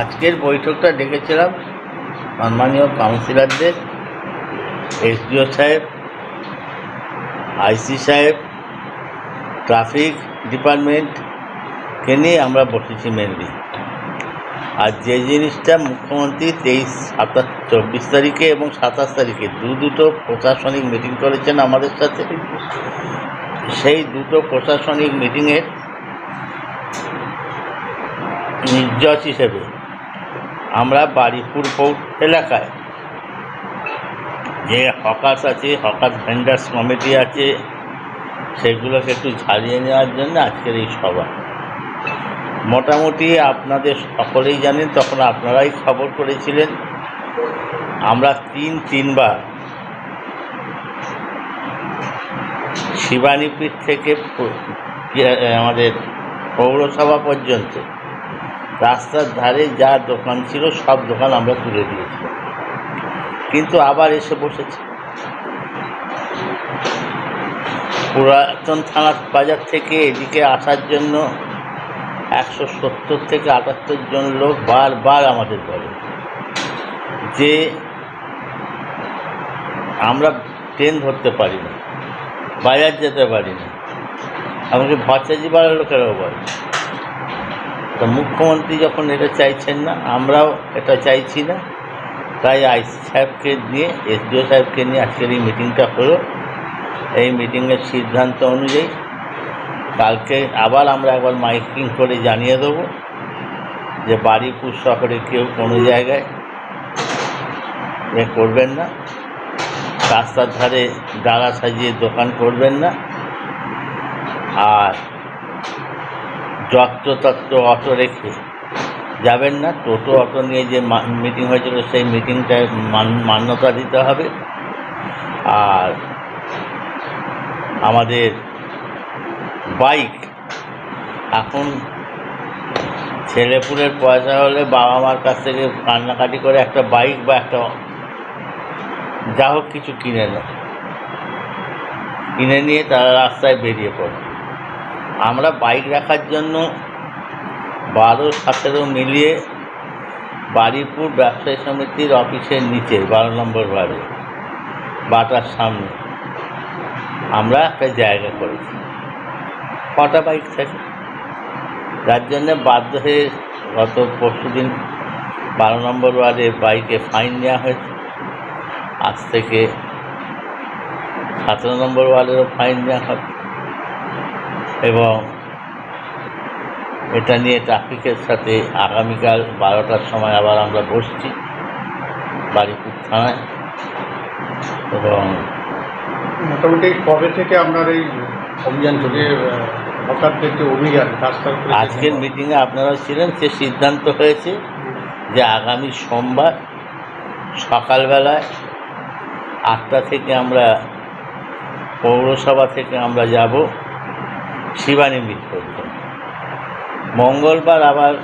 আজকের বৈঠকটা ডেকেছিলাম সম্মানীয় কাউন্সিলরদের, এসডিও সাহেব, আইসি সাহেব, ট্রাফিক ডিপার্টমেন্টকে নিয়ে আমরা বসেছি মেনলি আর যে জিনিসটা মুখ্যমন্ত্রী তেইশ, সাতাশ, চব্বিশ তারিখে এবং সাতাশ তারিখে দু দুটো প্রশাসনিক মিটিং করেছেন আমাদের সাথে, সেই দুটো প্রশাসনিক মিটিংয়ের নির্যাস হিসেবে আমরা বারিপুর পৌর এলাকায়। যে হকার্স আছে হকার্স ভেন্ডার্স কমিটি আছে, সেগুলোকে একটু ঝালিয়ে নেওয়ার জন্য আজকের এই সভা। মোটামুটি আপনাদের সকলেই জানেন, তখন আপনারাই খবর করেছিলেন, আমরা তিন তিনবার শিবানীপীঠ থেকে আমাদের পৌরসভা পর্যন্ত রাস্তার ধারে যা দোকান ছিল, সব দোকান আমরা তুলে দিয়েছিলাম কিন্তু আবার এসে বসেছে। পুরাতন থানা বাজার থেকে এদিকে আসার জন্য একশো সত্তর থেকে আটাত্তর জন লোক বারবার আমাদের বলে যে, আমরা ট্রেন ধরতে পারি না, বাজার যেতে পারি না। আমাকে ভচাজি পাড়ার লোকেরাও বলে। তো মুখ্যমন্ত্রী যখন এটা চাইছেন না, আমরাও এটা চাইছি না। তাই আইসি সাহেবকে নিয়ে এসডিও সাহেবকে নিয়ে আজকের এই মিটিংটা হলো। এই মিটিংয়ের সিদ্ধান্ত অনুযায়ী কালকে আবার আমরা একবার মাইকিং করে জানিয়ে দেবো যে বাড়িপুর শহরে কেউ কোনো জায়গায় এ করবেন না। রাস্তার ধারে ডালা সাজিয়ে দোকান করবেন না। আর যত্রতত্র অটো রেখে যাবেন না। টোটো, অটো নিয়ে যে মিটিং হয়েছিল, সেই মিটিংটায় মান- মান্যতা দিতে হবে। আর আমাদের বাইক এখন ছেলেপুলের পয়সা হলে বাবা মার কাছ থেকে কান্নাকাটি করে একটা বাইক বা একটা যা হোক কিছু কিনে নেয়। কিনে নিয়ে তারা রাস্তায় বেরিয়ে পড়ে। আমরা বাইক রাখার জন্য বারো, সতেরো মিলিয়ে বারিপুর ব্যবসায়ী সমিতির অফিসের নিচে, বারো নম্বর বাড়ি, বাটার সামনে, আমরা একটা জায়গা করেছি। কটা বাইক থাকে? যার জন্যে বাধ্য হয়ে গত পরশু দিন বারো নম্বর ওয়ার্ডে বাইকে ফাইন নেওয়া হয়েছে। আজ থেকে সতেরো নম্বর ওয়ার্ডেরও ফাইন নেওয়া হবে। এবং এটা নিয়ে ট্রাফিকের সাথে আগামীকাল বারোটার সময় আবার আমরা বসছি বারিপুর থানায়। এবং মোটামুটি কবে থেকে আপনার এই অভিযান চলে হঠাৎ যে অভিযান আজকের মিটিংয়ে আপনারা ছিলেন সে সিদ্ধান্ত হয়েছে যে আগামী সোমবার সকালবেলায় আটটা থেকে আমরা পৌরসভা থেকে আমরা যাব। শিবানী মিট পর্যন্ত মঙ্গলবার আবার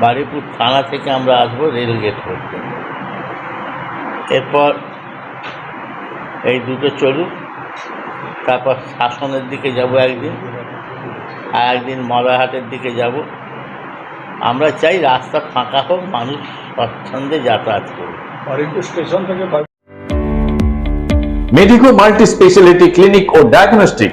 বারিপুর থানা থেকে আমরা আসব রেলগেট পর্যন্ত এরপর এই দুটো চলুক তারপর শাসনের দিকে যাব একদিন আর একদিন মলাহাটের দিকে যাব। আমরা চাই রাস্তা ফাঁকা হোক মানুষ স্বচ্ছন্দে যাতায়াত করুক। স্টেশন থেকে মেডিকো মাল্টি স্পেশালিটি ক্লিনিক ও ডায়াগনস্টিক